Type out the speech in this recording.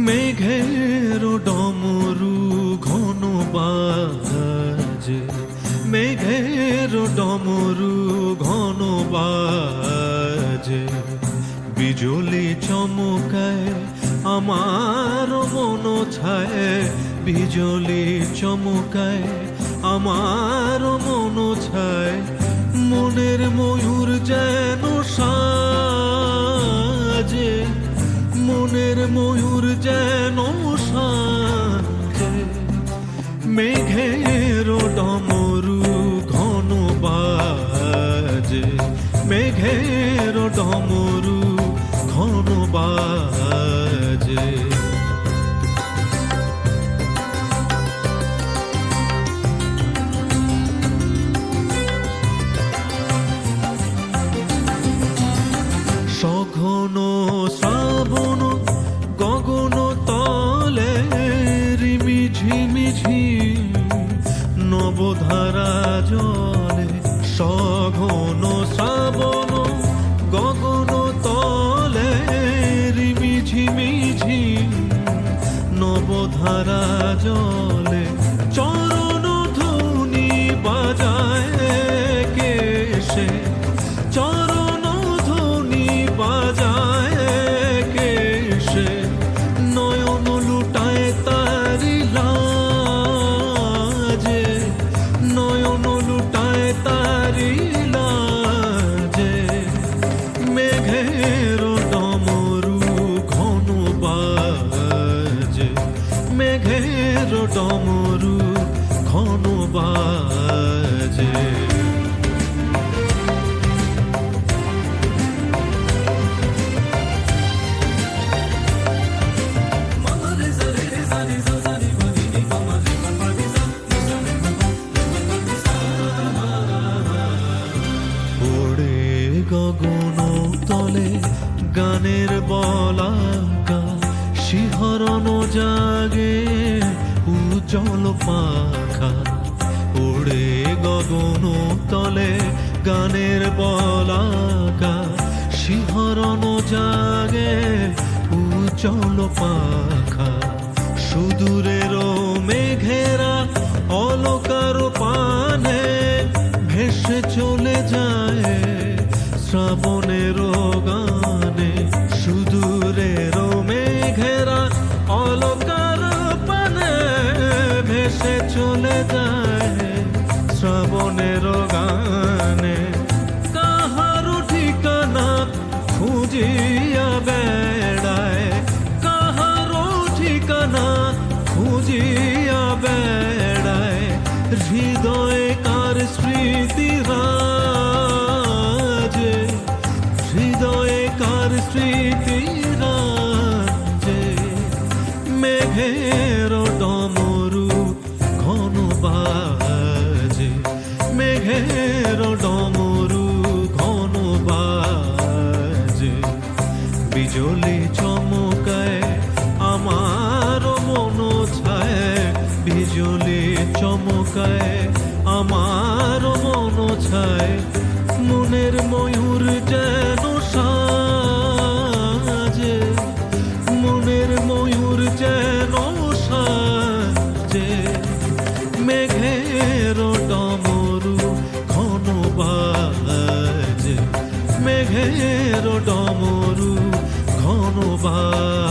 মেঘের ডমরু ঘন বাজে মেঘের ডমরু ঘন বাজে বিজলি চমকায় আমার মন ছায় বিজলি চমকায় আমার মন ছায় মনের ময়ূর যেন ময়ূর যেন মেঘের ডমরু ঘন বাজে মেঘের ডমরু ঘন বাজে। ঝিমিঝি নবধারা জলে সঘন শ্রাবণ গগন তলে রিমি ঝিমিঝি নবধারা জলে মেঘের ডমরু ঘন বাজে। জাগে উজ্জ্বল পাখা ওড়ে গগন তলে গানের বলাকা। শিহরণ জাগে উজ্জ্বল পাখা সুদূরের মেঘেরা অলকার পানে ভেসে চলে যায় শ্রাবণের গানে সুদূরের মেঘেরা অলকার ভেসে চলে যায় শ্রাবণের গানে। কাহারো ঠিকানা খুঁজিয়া বেড়ায়। কাহারো ঠিকানা খুঁজিয়া বেড়ায়। হৃদয়ে কার স্মৃতি রাজে? হৃদয়ে কার স্মৃতি রাজে? মেঘের ডমরু চমকায় আমার মন ছায় চমকায় আমার মন ছায় মনের ময়ূর ডমরু ঘন বাজে